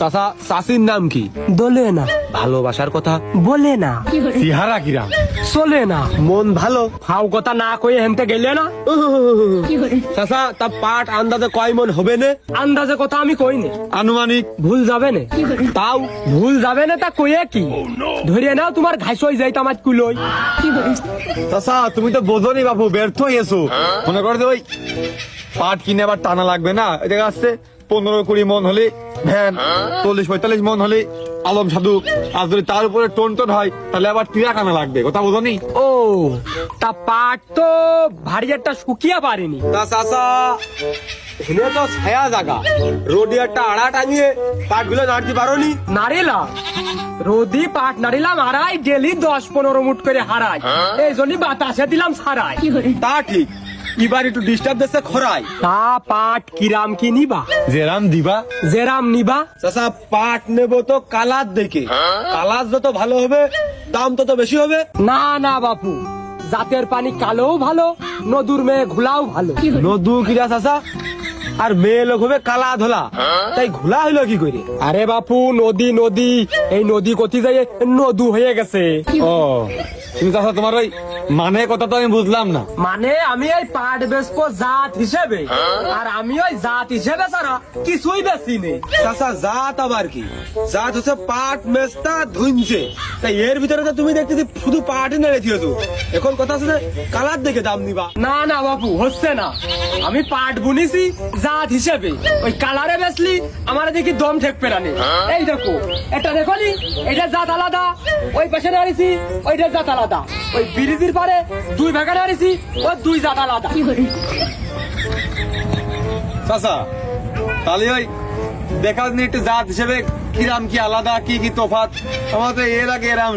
চাচা নাম কি? দোলে না। ভালোবাসার কথা? বলে না। সিহারা কিরাম? চলে না। মন ভালো? ফাও কথা না কয়ে হেনতে গেলে না। চাচা তা পাট আন্দাজে কয় মন হবে না? আন্দাজে কথা আমি কই নে? আনুমানিক। ভুল যাবে না? তাও ভুল যাবে না তা কয়ে কি? ধরে নাও তোমার ঘাস হয়ে যাই তামাজ কুলই চাচা তুমি তো বোঝনি বাবু ব্যর্থ হয়েছো মনে করো ওই পাট কিনে আবার টানা লাগবে না? এটা আসছে। পনেরো কুড়ি মন হলে ভ্যান চল্লিশ পঁয়তাল্লিশ মন হলে আলম সাধু। আর যদি তার উপরে টোন টোন হয় তাহলে আবার টিরা কানা লাগবে কথা বোঝনি ও তা পাট তো ভারী একটা শুকিয়া পারেনি। তা চাচা এখানে তো ছায়া জায়গা রোডে একটা আড়া টাঙিয়ে পাটগুলো নাড়তে পারো নি নারিলা রোদি পাট নারিলাম হারাই ডেলি দশ পনেরো মুট করে হারাই। এই জন্যই বাতাসে দিলাম সারাই। তা ঠিক। এবার একটু ডিস্টার্ব দিচ্ছে খরাই তা পাট কিরাম কি নিবা? জেরাম দিবা। জেরাম নিবা? চাচা পাট নেব তো কালার দেখে। কালার যত ভালো হবে দাম তত বেশি হবে। না না বাপু। জাতের পানি কালো ভালো নদুর মেয়ে ঘোলাও ভালো। নদু কিরা চাচা? আর মেয়ে লোক হবে কালা ধলা। তাই ঘোলা হইল কি করে আরে বাপু নদী নদী। এই নদী কতি যাই নদু হয়ে গেছে। ও তুমি চাচা তোমার ওই মানে কথা তো আমি বুঝলাম না। মানে আমি এই পাট বেচবো জাত হিসেবে আর আমি ওই জাত হিসেবে ছাড়া কিছুই বেশি নেই চাচা জাত আবার কি? জাত হচ্ছে পাট মেস্তা ধুনছে। তাই এর ভিতরে তো তুমি দেখতেছি শুধু পাটই নেড়ে দিয়েছ। এখন কথা আছে কালার দেখে দাম নিবা। না না বাপু হচ্ছে না। আমি পাট বুনিছি জাত হিসেবে ওই কালারে বেচলি আমার দেখি দম ঠেক পেরানি এই দেখো, এটা দেখো নি এটা জাত আলাদা, ওই পাশে নাড়িছি ওইটা জাত আলাদা। ওই ব্রিজের পারে দুই ভাগে নাড়িছি ওই দুই জাত আলাদা। চাচা, তাহলে ওই দেখা একটু জাত হিসেবে কিরাম কি আলাদা, কি কি তফাৎ আমার তো এর আগে এরাম